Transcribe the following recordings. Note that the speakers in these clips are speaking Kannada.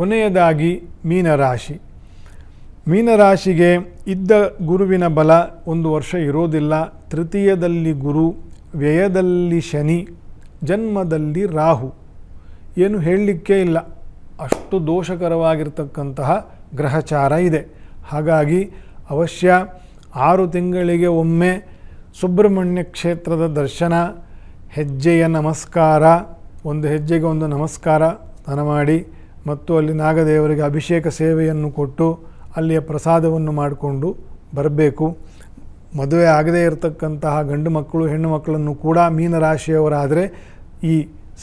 ಕೊನೆಯದಾಗಿ ಮೀನರಾಶಿ. ಮೀನರಾಶಿಗೆ ಇದ್ದ ಗುರುವಿನ ಬಲ ಒಂದು ವರ್ಷ ಇರೋದಿಲ್ಲ. ತೃತೀಯದಲ್ಲಿ ಗುರು, ವ್ಯಯದಲ್ಲಿ ಶನಿ, ಜನ್ಮದಲ್ಲಿ ರಾಹು. ಏನು ಹೇಳಲಿಕ್ಕೆ ಇಲ್ಲ. ಅಷ್ಟು ದೋಷಕರವಾಗಿರ್ತಕ್ಕಂತಹ ಗ್ರಹಚಾರ ಇದೆ. ಹಾಗಾಗಿ ಅವಶ್ಯ ಆರು ತಿಂಗಳಿಗೆ ಒಮ್ಮೆ ಸುಬ್ರಹ್ಮಣ್ಯ ಕ್ಷೇತ್ರದ ದರ್ಶನ, ಹೆಜ್ಜೆಯ ನಮಸ್ಕಾರ, ಒಂದು ಹೆಜ್ಜೆಗೆ ಒಂದು ನಮಸ್ಕಾರ ಸ್ನಾನ ಮಾಡಿ ಮತ್ತು ಅಲ್ಲಿ ನಾಗದೇವರಿಗೆ ಅಭಿಷೇಕ ಸೇವೆಯನ್ನು ಕೊಟ್ಟು ಅಲ್ಲಿಯ ಪ್ರಸಾದವನ್ನು ಮಾಡಿಕೊಂಡು ಬರಬೇಕು. ಮದುವೆ ಆಗದೇ ಇರತಕ್ಕಂತಹ ಗಂಡು ಮಕ್ಕಳು, ಹೆಣ್ಣು ಮಕ್ಕಳನ್ನು ಕೂಡ ಮೀನರಾಶಿಯವರಾದರೆ ಈ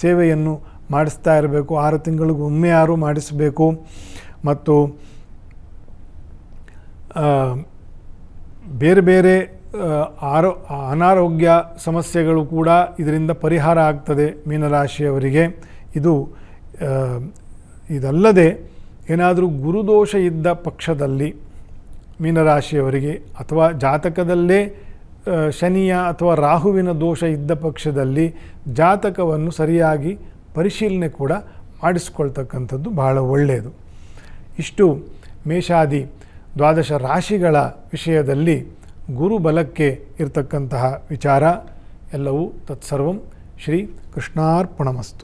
ಸೇವೆಯನ್ನು ಮಾಡಿಸ್ತಾ ಇರಬೇಕು. ಆರು ತಿಂಗಳಿಗೂ ಒಮ್ಮೆ ಯಾರು ಮಾಡಿಸಬೇಕು. ಮತ್ತು ಬೇರೆ ಬೇರೆ ಆರೋ, ಅನಾರೋಗ್ಯ ಸಮಸ್ಯೆಗಳು ಕೂಡ ಇದರಿಂದ ಪರಿಹಾರ ಆಗ್ತದೆ ಮೀನರಾಶಿಯವರಿಗೆ. ಇದು ಇದಲ್ಲದೆ ಏನಾದರೂ ಗುರುದೋಷ ಇದ್ದ ಪಕ್ಷದಲ್ಲಿ ಮೀನರಾಶಿಯವರಿಗೆ ಅಥವಾ ಜಾತಕದಲ್ಲೇ ಶನಿಯ ಅಥವಾ ರಾಹುವಿನ ದೋಷ ಇದ್ದ ಪಕ್ಷದಲ್ಲಿ ಜಾತಕವನ್ನು ಸರಿಯಾಗಿ ಪರಿಶೀಲನೆ ಕೂಡ ಮಾಡಿಸ್ಕೊಳ್ತಕ್ಕಂಥದ್ದು ಬಹಳ ಒಳ್ಳೆಯದು. ಇಷ್ಟು ಮೇಷಾದಿ ದ್ವಾದಶ ರಾಶಿಗಳ ವಿಷಯದಲ್ಲಿ ಗುರುಬಲಕ್ಕೆ ಇರತಕ್ಕಂತಹ ವಿಚಾರ. ಎಲ್ಲವೂ ತತ್ಸರ್ವಂ ಶ್ರೀ ಕೃಷ್ಣಾರ್ಪಣಮಸ್ತು.